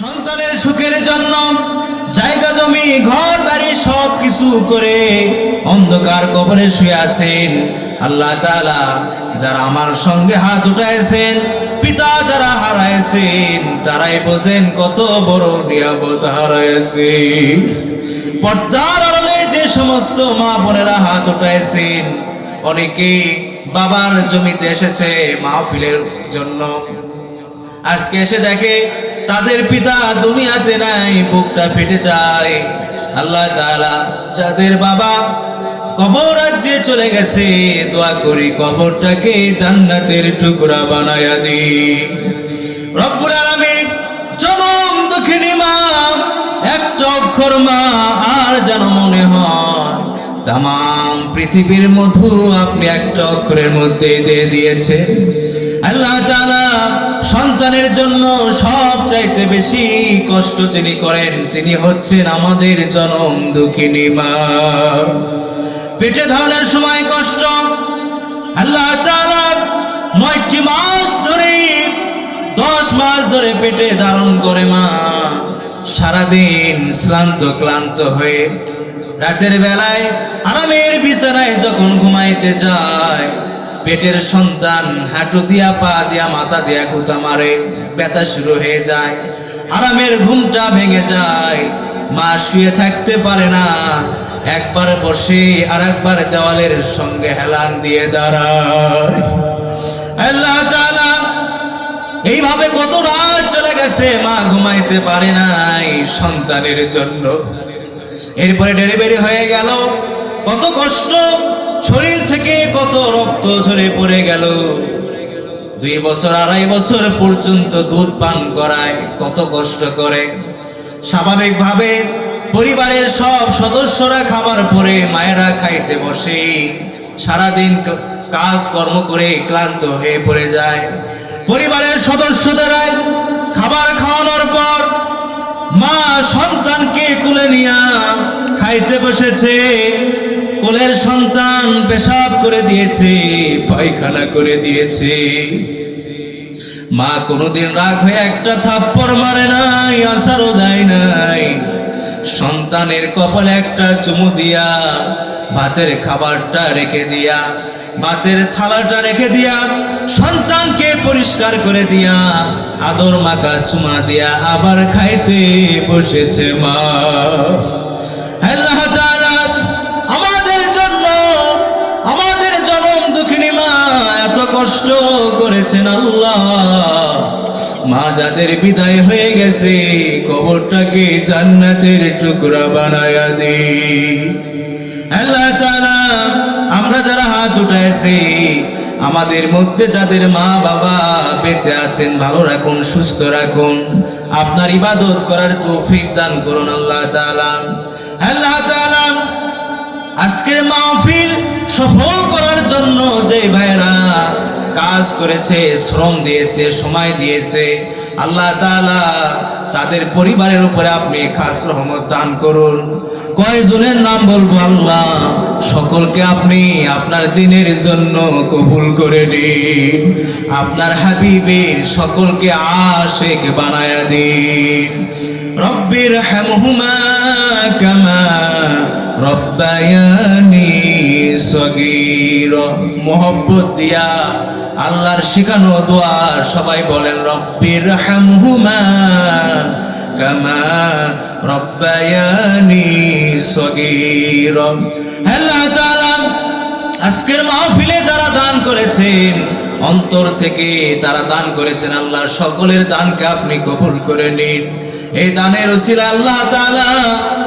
সন্তানের সুখের জন্য জায়গা, জমি, ঘর, বাড়ি সব কিছু করে অন্ধকার কবরে শুয়ে আছেন। আল্লাহ তাআলা যারা আমার সঙ্গে হাত উঠাইছেন, পিতা যারা হারাইছেন, তারাই বোঝেন কত বড় নিয়ামত হারাইছে পর্দার আড়ালে যে সমস্ত মা বোনেরা হাত উঠাইছেন অনেকে বাবার জমিতে এসেছে মাহফিলের জন্য। আজকে এসে দেখে তাদের পিতা দুনিয়াতে নাই, বুকটা ফেটে যায়। আল্লাহ তাআলা যাদের বাবা কবর রাজ্যে চলে গেছে, দোয়া করি কবরটাকে জান্নাতের টুকরা বানায়া দি। রব্বুল আলামিন জনম দক্ষিণী মা, একটা অক্ষর মা আর যেন মনে হয়। তাম পৃথিবীর মধু আপনি একটা অক্ষরের মধ্যে দিয়ে দিয়েছে। আল্লাহ তাআলা সন্তানের জন্য সব চাইতে বেশি কষ্ট যিনি করেন, তিনি হচ্ছেন আমাদের জনম দুঃখিনী মা। পেটে ধারণের সময় কষ্ট, আল্লাহ নয়টি মাস ধরে, দশ মাস ধরে পেটে ধারণ করে মা। সারাদিন শ্রান্ত ক্লান্ত হয়ে রাতের বেলায় আরামের বিছানায় যখন ঘুমাইতে যায় পেটের সন্তান, হাঁটু দিয়া, পা দিয়া, মাথা দিয়া গুতা মারে, ব্যথা শুরু হয়ে যায়। আরামের ঘুমটা ভেঙে যায়। মা শুয়ে থাকতে পারে না। একবার বসে আর একবার দেওয়ালের সঙ্গে হেলান দিয়ে দাঁড়ায়। আল্লাহ এইভাবে কত রাত চলে গেছে, মা ঘুমাইতে পারে নাই সন্তানের জন্য। এরপরে ডেলিভারি হয়ে গেল। কত কষ্ট শরীর থেকে কত রক্ত ঝরে পড়ে গেল? দুই বছর, আড়াই বছর পর্যন্ত দুধ পান করায় কত কষ্ট করে। স্বাভাবিকভাবে পরিবারের সব সদস্যরা খাবার পরে মায়েরা খাইতে বসে। সারাদিন কাজ কর্ম করে ক্লান্ত হয়ে পড়ে যায়। পরিবারের সদস্যদেরাই খাবার খাওয়ানোর পর মা সন্তানকে কুলে নিয়া খাইতে বসেছে। কোলের সন্তান পেশাব করে দিয়েছে, পায়খানা করে দিয়েছে। মা কোনোদিন রাগ হয়ে একটা থাপ্পড় মারে নাই, আসারও দেয় নাই। সন্তানের কপালে একটা চুমু দিয়া, ভাতের খাবারটা রেখে দিয়া, ভাতের থালাটা রেখে দিয়া, সন্তানকে পরিষ্কার করে দিয়া, আদর মাখা চুমা দিয়া আবার খাইতে বসেছে মা। কষ্ট করেছেন আল্লাহ। মা যাদের বিদায় হয়ে গেছে, কবরটাকে জান্নাতের টুকরা বানায়া দে আল্লাহ আমরা যারা হাত উঠাইছি, আমাদের মধ্যে যাদের মা বাবা বেঁচে আছেন, ভালো রাখুন, সুস্থ রাখুন। আপনার ইবাদত করার তৌফিক দান করুন আল্লাহ আল্লাহ আজকের মাহফিল সফল করার জন্য যে ভাইরা কাজ করেছে শ্রম দিয়েছে সময় দিয়েছে আল্লাহ তাদের পরিবারের উপরে আপনি খাস রহমত দান করুন। কয়জনের নাম বলব আল্লাহ? সকলকে আপনি আপনার দিনের জন্য কবুল করে নিন। আপনার হাবিবের সকলকে আশেক বানায়া দিন। রব্বির হামহুমা কামা রব্বায়ানি সগীর। মোহব্বত দিয়া আল্লাহর শিখানো দোয়া সবাই বলেন রব্বির হামহুমা কামা রব্বায়ানি সগীর। আল্লাহ তাআলা, আজকের মাহফিলে যারা দান করেছেন, অন্তর থেকে তারা দান করেছেন আল্লাহ সকলের দানকে আপনি কবুল করে নিন। এই দানের ওসিলা আল্লাহ তাআলা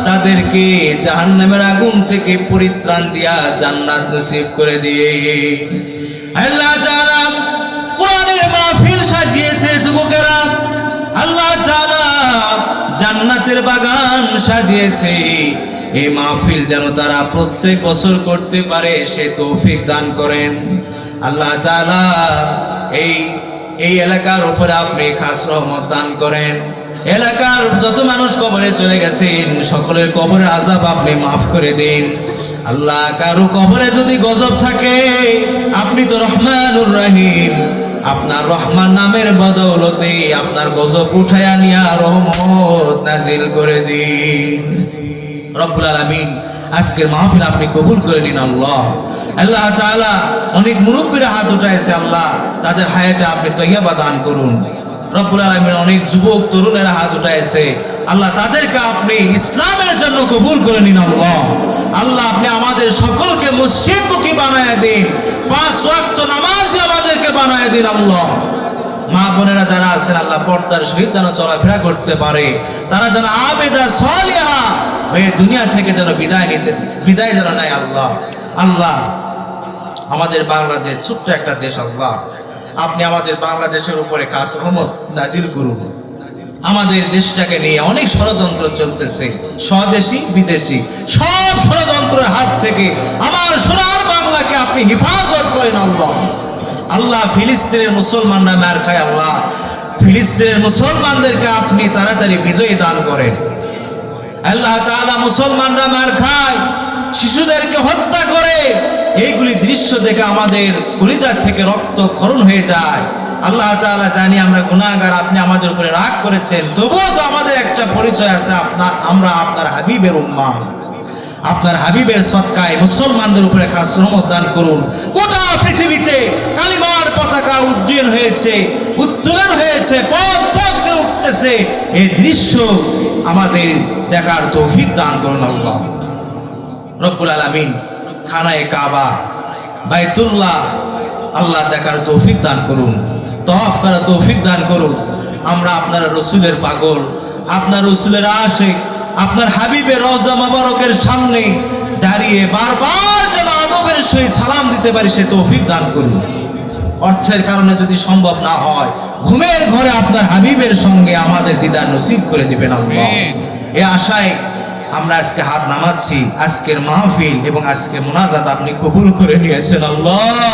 তাদেরকে জাহান্নামের আগুন থেকে পরিত্রাণ দিয়া জান্নাত নসিব করে দিয়ে আল্লাহ তাআলা কোরআনের মাহফিল সাজিয়েছে যুবকেরা। আল্লাহ তাআলা জান্নাতের বাগান সাজিয়েছে। এই মাহফিল যেন তারা প্রত্যেক বছর করতে পারে, সে তৌফিক দান করেন। আল্লাহ তাআলা এই এই এলাকার উপরে আপনি খাস রহমত দান করেন। এলাকার যত মানুষ কবরে চলে গেছেন, সকলের কবরে আজাব আপনি মাফ করে দিন। আল্লাহ কারও কবরে যদি গজব থাকে আপনি তো রহমানুর রহিম। আপনার রহমান নামের বদৌলতে আপনার গজব উঠায়া নিয়া রহমত নাজিল করে দিন। রব্বুল আলামিন, আজকের মাহফিল আপনি কবুল করে নিন আল্লাহ। আল্লাহ তাআলা অনেক মুরব্বীরা হাত উঠাইছে আল্লাহ, তাদের হায়াতে আপনি তৈয়াবা দান করুন। রব্বুল আলামিন অনেক যুবক, তরুণেরা হাত উঠাইছে। আল্লাহ তাদেরকে আপনি ইসলামের জন্য কবুল করে নিন আল্লাহ। আল্লাহ, আপনি আমাদের সকলকে মসজিদমুখী বানায় দিন। পাঁচ ওয়াক্ত নামাজ আমাদেরকে বানায় দিন আল্লাহ। মা বোনেরা যারা আছেন, আল্লাহ পর্দার সহিত যেন চলাফেরা করতে পারে। তারা যেন আবেদা সলিহা হয়ে দুনিয়া থেকে যেন বিদায় নিতে, বিদায় যেন নেয় আল্লাহ। আল্লাহ, আমাদের বাংলাদেশ ছোট্ট একটা দেশ আল্লাহ। আপনি আমাদের বাংলাদেশের উপরে কাজ রহমত নাজিল করুন। আমাদের দেশটাকে নিয়ে অনেক ষড়যন্ত্র চলতেছে। স্বদেশি, বিদেশি, সব ষড়যন্ত্রের হাত থেকে আমার সোনার বাংলাকে আপনি হেফাজত করেন আল্লাহ। আল্লাহ ফিলিস্তিনের মুসলমানরা মার খায় আল্লাহ। ফিলিস্তিনের মুসলমানদেরকে আপনি তাড়াতাড়ি বিজয়ী দান করেন। আল্লাহ তাআলা মুসলমানরা মার খায়, শিশুদেরকে হত্যা করে। এইগুলি দৃশ্য দেখে আমাদের কলিজার থেকে রক্ত খরণ হয়ে যায়। আল্লাহ তাআলা জানি আমরা গুনাহগার, আপনি আমাদের উপরে রাগ করেছেন। তবুও তো আমাদের একটা পরিচয় আছে, আপনার, আমরা আপনার হাবিবের উম্মা আপনার হাবিবের সৎকায় মুসলমানদের উপরে খাস রহমত দান করুন। গোটা পৃথিবীতে কালিমার পতাকা উড্ডীন হয়েছে, উত্তোলন হয়েছে, পথ পথ করে উঠতেছে। এই দৃশ্য আমাদের দেখার তৌফিক দান করুন আল্লাহ। রব্বুল আলামিন খানায় কাবা, বাইতুল্লাহ, আল্লাহ দেখার তৌফিক দান করুন। তফ করার তৌফিক দান করুন। আমরা আপনার রসুলের পাগল, আপনার রসুলের আশেক, আপনার হাবিবের রওজা মোবারকের সামনে দাঁড়িয়ে বারবার যেন আদবের সহিত সালাম দিতে পারি, সে তৌফিক দান করুন। অর্থের কারণে যদি সম্ভব না হয়, ঘুমের ঘরে আপনার হাবিবের সঙ্গে আমাদের দিদার নসিব করে দিবেন আল্লাহ। এ আশায় আমরা আজকে হাত নামাচ্ছি, আজকের মাহফিল এবং আজকের মোনাজাত আপনি কবুল করে নিয়েছেন আল্লাহ।